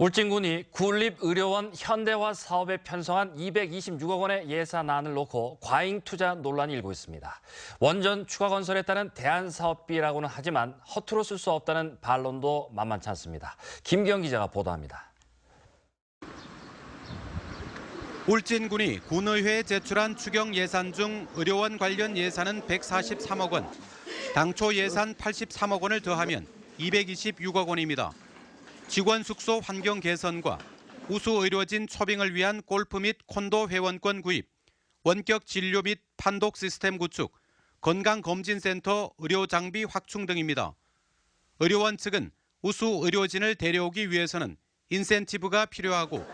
울진군이 군립의료원 현대화 사업에 편성한 226억 원의 예산안을 놓고 과잉 투자 논란이 일고 있습니다. 원전 추가 건설에 따른 대안사업비라고는 하지만 허투루 쓸 수 없다는 반론도 만만치 않습니다. 김기영 기자가 보도합니다. 울진군이 군의회에 제출한 추경 예산 중 의료원 관련 예산은 143억 원, 당초 예산 83억 원을 더하면 226억 원입니다. 직원 숙소 환경 개선과 우수 의료진 초빙을 위한 골프 및 콘도 회원권 구입, 원격 진료 및 판독 시스템 구축, 건강검진센터 의료 장비 확충 등입니다. 의료원 측은 우수 의료진을 데려오기 위해서는 인센티브가 필요하고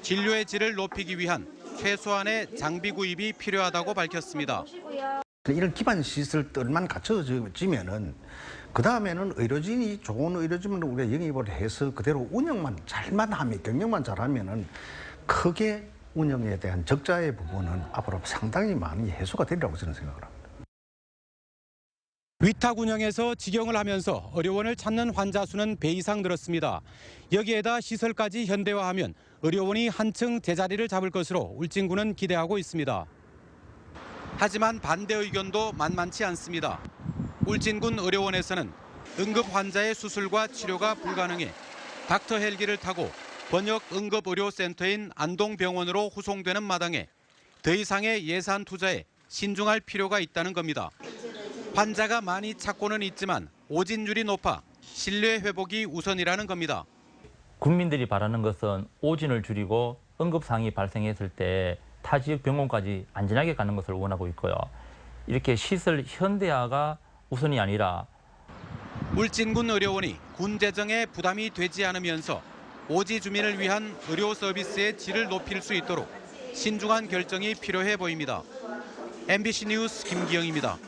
진료의 질을 높이기 위한 최소한의 장비 구입이 필요하다고 밝혔습니다. 이런 기반 시설들만 갖춰지면은 그 다음에는 의료진이 좋은 의료진을 우리가 영입을 해서 그대로 운영만 잘만 하면 경영만 잘하면은 크게 운영에 대한 적자의 부분은 앞으로 상당히 많이 해소가 되리라고 저는 생각을 합니다. 위탁 운영에서 직영을 하면서 의료원을 찾는 환자 수는 배 이상 늘었습니다. 여기에다 시설까지 현대화하면 의료원이 한층 제자리를 잡을 것으로 울진군은 기대하고 있습니다. 하지만 반대 의견도 만만치 않습니다. 울진군 의료원에서는 응급 환자의 수술과 치료가 불가능해 닥터 헬기를 타고 번역 응급의료센터인 안동병원으로 후송되는 마당에 더 이상의 예산 투자에 신중할 필요가 있다는 겁니다. 환자가 많이 찾고는 있지만 오진율이 높아 신뢰 회복이 우선이라는 겁니다. 국민들이 바라는 것은 오진을 줄이고 응급상이 발생했을 때 타 지역 병원까지 안전하게 가는 것을 원하고 있고요. 이렇게 시설 현대화가 우선이 아니라 울진군 의료원이 군 재정에 부담이 되지 않으면서 오지 주민을 위한 의료 서비스의 질을 높일 수 있도록 신중한 결정이 필요해 보입니다. MBC 뉴스 김기영입니다.